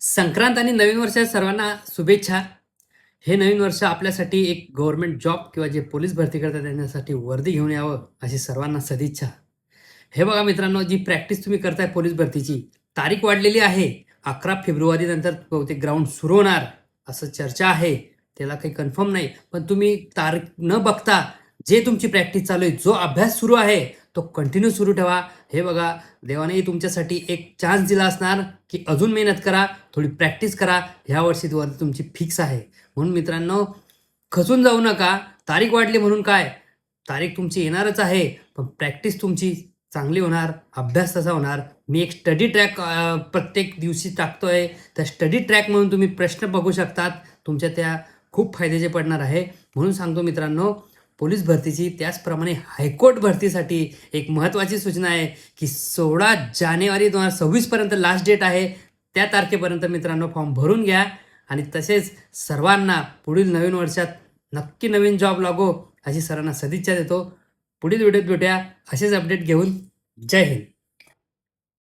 संक्रांत आणि नवीन वर्षाच्या सर्वांना शुभेच्छा. हे नवीन वर्ष आपल्यासाठी एक गव्हर्नमेंट जॉब किंवा जे पोलीस भरती करतात त्यांच्यासाठी वर्दी घेऊन यावं अशी सर्वांना सदिच्छा. हे बघा मित्रांनो जी प्रॅक्टिस तुम्ही करताय पोलीस भरतीची तारीख वाढलेली आहे. अकरा फेब्रुवारी नंतर बहुतेक ग्राउंड सुरू होणार असं चर्चा आहे. त्याला काही कन्फर्म नाही. पण तुम्ही तारीख न बघता जे तुमची प्रॅक्टिस चालू आहे जो अभ्यास सुरू आहे तो कंटिन्यू सुरू ठेवा. हे बघा देवानेही तुमच्यासाठी एक चान्स दिला असणार की अजून मेहनत करा थोडी प्रॅक्टिस करा. ह्या वर्षी वर तुमची फिक्स आहे. म्हणून मित्रांनो खचून जाऊ नका. तारीख वाढली म्हणून काय? तारीख तुमची येणारच आहे पण प्रॅक्टिस तुमची चांगली होणार अभ्यास तसा होणार. मी एक स्टडी ट्रॅक प्रत्येक दिवशी टाकतोय. त्या स्टडी ट्रॅक म्हणून तुम्ही प्रश्न बघू शकतात. तुमच्या त्या खूप फायद्याचे पडणार आहे. म्हणून सांगतो मित्रांनो पोलीस भरतीची त्याचप्रमाणे हायकोर्ट भरतीसाठी एक महत्त्वाची सूचना आहे की सोळा जानेवारी दोन हजार सव्वीसपर्यंत लास्ट डेट आहे. त्या तारखेपर्यंत मित्रांनो फॉर्म भरून घ्या. आणि तसेच सर्वांना पुढील नवीन वर्षात नक्की नवीन जॉब लागो अशी सरांना सदिच्छा देतो. पुढील व्हिडिओत भेटूया. असेच अपडेट घेऊन. जय हिंद.